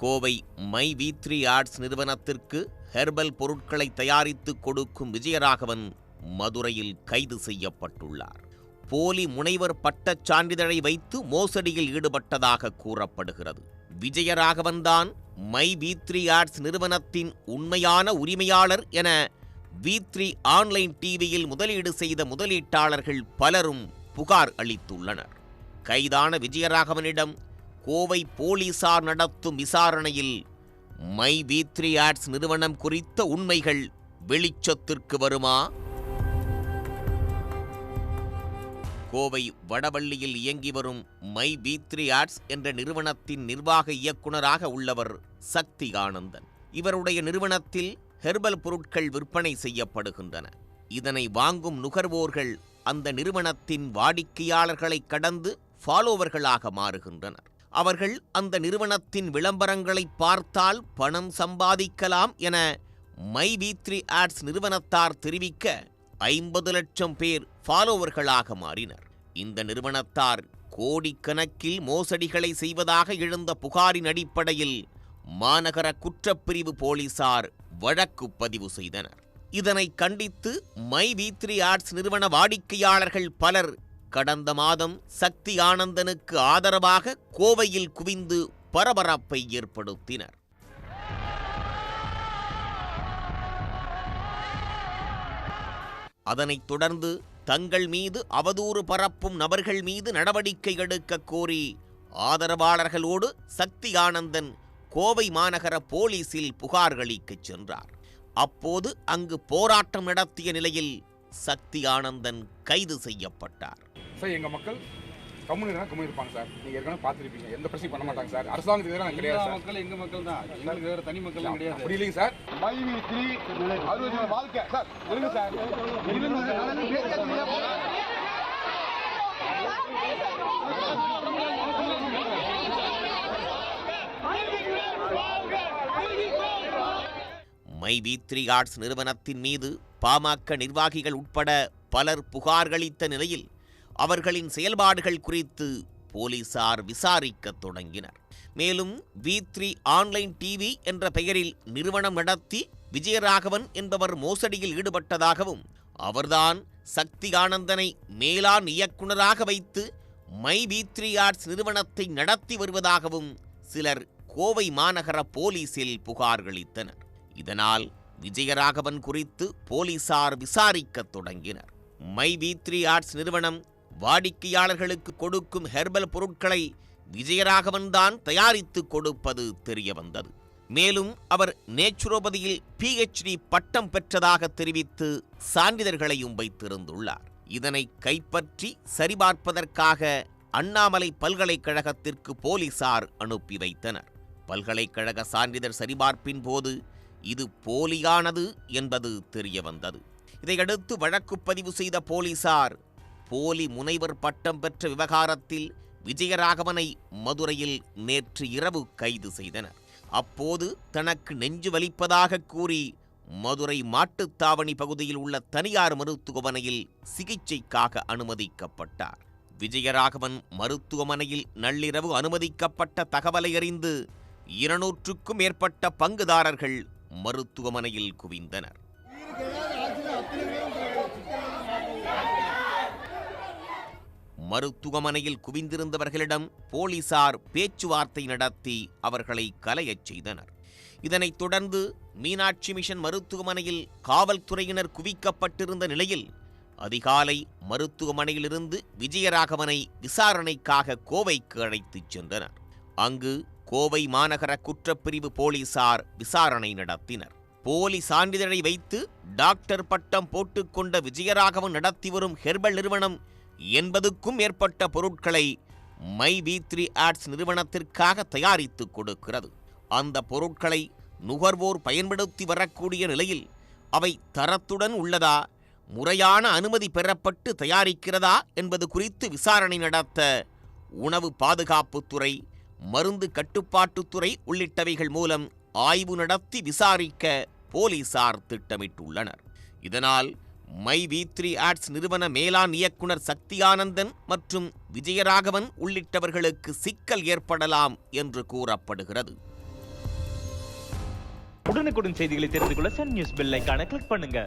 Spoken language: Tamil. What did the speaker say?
Kovai my V three arts நிறுவனத்திற்கு ஹெர்பல் பொருட்களை தயாரித்து கொடுக்கும் விஜயராகவன் மதுரையில் கைது செய்யப்பட்டுள்ளார். போலி முனைவர் பட்டச் சான்றிதழை வைத்து மோசடியில் ஈடுபட்டதாக கூறப்படுகிறது. விஜயராகவன் தான் மை வி த்ரீ ஆர்ட்ஸ் நிறுவனத்தின் உண்மையான உரிமையாளர் என வி த்ரீ ஆன்லைன் டிவியில் முதலீடு செய்த முதலீட்டாளர்கள் பலரும் புகார் அளித்துள்ளனர். கைதான விஜயராகவனிடம் கோவை போலீசார் நடத்தும் விசாரணையில் மை வி த்ரீ ஆட்ஸ் நிறுவனம் குறித்த உண்மைகள் வெளிச்சத்திற்கு வருமா? கோவை வடவள்ளியில் இயங்கி வரும் மை வி த்ரீ ஆட்ஸ் என்ற நிறுவனத்தின் நிர்வாக இயக்குனராக உள்ளவர் சக்தி ஆனந்தன் இவருடைய நிறுவனத்தில் ஹெர்பல் பொருட்கள் விற்பனை செய்யப்படுகின்றன. இதனை வாங்கும் நுகர்வோர்கள் அந்த நிறுவனத்தின் வாடிக்கையாளர்களை கடந்து ஃபாலோவர்களாக மாறுகின்றனர். அவர்கள் அந்த நிறுவனத்தின் விளம்பரங்களை பார்த்தால் பணம் சம்பாதிக்கலாம் என மை வி த்ரீ ஆட்ஸ் நிறுவனத்தார் தெரிவிக்க ஐம்பது லட்சம் பேர் ஃபாலோவர்களாக மாறினர். இந்த நிறுவனத்தார் கோடிக்கணக்கில் மோசடிகளை செய்வதாக எழுந்த புகாரின் அடிப்படையில் மாநகர குற்றப்பிரிவு போலீசார் வழக்கு பதிவு செய்தனர். இதனை கண்டித்து மை வி த்ரீ ஆர்ட்ஸ் நிறுவன வாடிக்கையாளர்கள் பலர் கடந்த மாதம் சக்தி ஆனந்தனுக்கு ஆதரவாக கோவையில் குவிந்து பரபரப்பை ஏற்படுத்தினர். அதனைத் தொடர்ந்து தங்கள் மீது அவதூறு பரப்பும் நபர்கள் மீது நடவடிக்கை எடுக்க கோரி ஆதரவாளர்களோடு சக்தி ஆனந்தன் கோவை மாநகர போலீசில் புகார்களிக்கச் சென்றார். அப்போது அங்கு போராட்டம் நடத்திய நிலையில் சக்தி ஆனந்தன் கைது செய்யப்பட்டார். சார் எங்கள் மக்கள் கம்முனு கம்முனு இருப்பாங்க சார். நீங்கள் ஏற்கனவே பார்த்துருப்பீங்க. எந்த பிரச்சனையும் பண்ண மாட்டாங்க சார். அரசாங்கத்துக்கு எதிராக நாங்கள் கிடையாது சார். மக்கள் எங்க மக்கள் தான். எங்களுக்கு வேற தனி மக்கள் கிடையாது. அப்படி இல்லைங்க சார். மைவி த்ரீ அறுபது வாழ்க்கை. சார் இருங்க சார். இருங்க sir. My V three arts நிறுவனத்தின் மீது பாமக நிர்வாகிகள் உட்பட பலர் புகார்களித்த நிலையில் அவர்களின் செயல்பாடுகள் குறித்து போலீசார் விசாரிக்கத் தொடங்கினர். மேலும் வி த்ரீ ஆன்லைன் டிவி என்ற பெயரில் நிறுவனம் நடத்தி விஜயராகவன் என்பவர் மோசடியில் ஈடுபட்டதாகவும் அவர்தான் சக்தி ஆனந்தனை மேலாண் இயக்குனராக வைத்து மை வி த்ரீ ஆர்ட்ஸ் நிறுவனத்தை நடத்தி வருவதாகவும் சிலர் கோவை மாநகர போலீசில் புகார்களித்தனர் இதனால் விஜயராகவன் குறித்து போலீசார் விசாரிக்கத் தொடங்கினர். மை வி த்ரீ ஆர்ட்ஸ் நிறுவனம் வாடிக்கையாளர்களுக்கு கொடுக்கும் ஹெர்பல் பொருட்களை விஜயராகவன் தான் தயாரித்து கொடுப்பது தெரியவந்தது. மேலும் அவர் நேச்சுரோபதியில் பிஹெச்டி பட்டம் பெற்றதாக தெரிவித்து சான்றிதழ்களையும் வைத்திருந்துள்ளார். இதனை கைப்பற்றி சரிபார்ப்பதற்காக அண்ணாமலை பல்கலைக்கழகத்திற்கு போலீசார் அனுப்பி வைத்தனர். பல்கலைக்கழக சான்றிதழ் சரிபார்ப்பின் போது இது போலியானது என்பது தெரியவந்தது. இதையடுத்து வழக்கு பதிவு செய்த போலீசார் போலி முனைவர் பட்டம் பெற்ற விவகாரத்தில் விஜயராகவனை மதுரையில் நேற்று இரவு கைது செய்தனர். அப்போது தனக்கு நெஞ்சு வலிப்பதாக கூறி மதுரை மாட்டுத்தாவணி பகுதியில் உள்ள தனியார் மருத்துவமனையில் சிகிச்சைக்காக அனுமதிக்கப்பட்டார். விஜயராகவன் மருத்துவமனையில் நள்ளிரவு அனுமதிக்கப்பட்ட தகவலை அறிந்து இருநூற்றுக்கும் மேற்பட்ட பங்குதாரர்கள் மருத்துவமனையில் குவிந்தனர். மருத்துவமனையில் குவிந்திருந்தவர்களிடம் போலீசார் பேச்சுவார்த்தை நடத்தி அவர்களை கலையச் செய்தனர். இதனைத் தொடர்ந்து மீனாட்சி மிஷன் மருத்துவமனையில் காவல்துறையினர் குவிக்கப்பட்டிருந்த நிலையில் அதிகாலை மருத்துவமனையிலிருந்து விஜயராகவனை விசாரணைக்காக கோவைக்கு அழைத்துச் சென்றனர். அங்கு கோவை மாநகர குற்றப்பிரிவு போலீசார் விசாரணை நடத்தினர். போலி சான்றிதழை வைத்து டாக்டர் பட்டம் போட்டுக்கொண்ட விஜயராகவன் நடத்தி வரும் ஹெர்பல் நிறுவனம் எண்பதுக்கும் மேற்பட்ட பொருட்களை மை வி த்ரீ ஆட்ஸ் நிறுவனத்திற்காக தயாரித்து கொடுக்கிறது. அந்த பொருட்களை நுகர்வோர் பயன்படுத்தி வரக்கூடிய நிலையில் அவை தரத்துடன் உள்ளதா? முறையான அனுமதி பெறப்பட்டு தயாரிக்கிறதா? என்பது குறித்து விசாரணை நடத்த உணவு பாதுகாப்புத்துறை மருந்து கட்டுப்பாட்டுத்துறை உள்ளிட்டவைகள் மூலம் ஆய்வு நடத்தி விசாரிக்க போலீசார் திட்டமிட்டுள்ளனர். இதனால் மை வி த்ரீ ஆர்ட்ஸ் நிறுவன மேலாண் இயக்குனர் சக்தியானந்தன் மற்றும் விஜயராகவன் உள்ளிட்டவர்களுக்கு சிக்கல் ஏற்படலாம் என்று கூறப்படுகிறது. உடனுக்குடன் செய்திகளை தெரிந்து கொள்ள சன் நியூஸ் பெல் ஐக்கான கிளிக் பண்ணுங்க.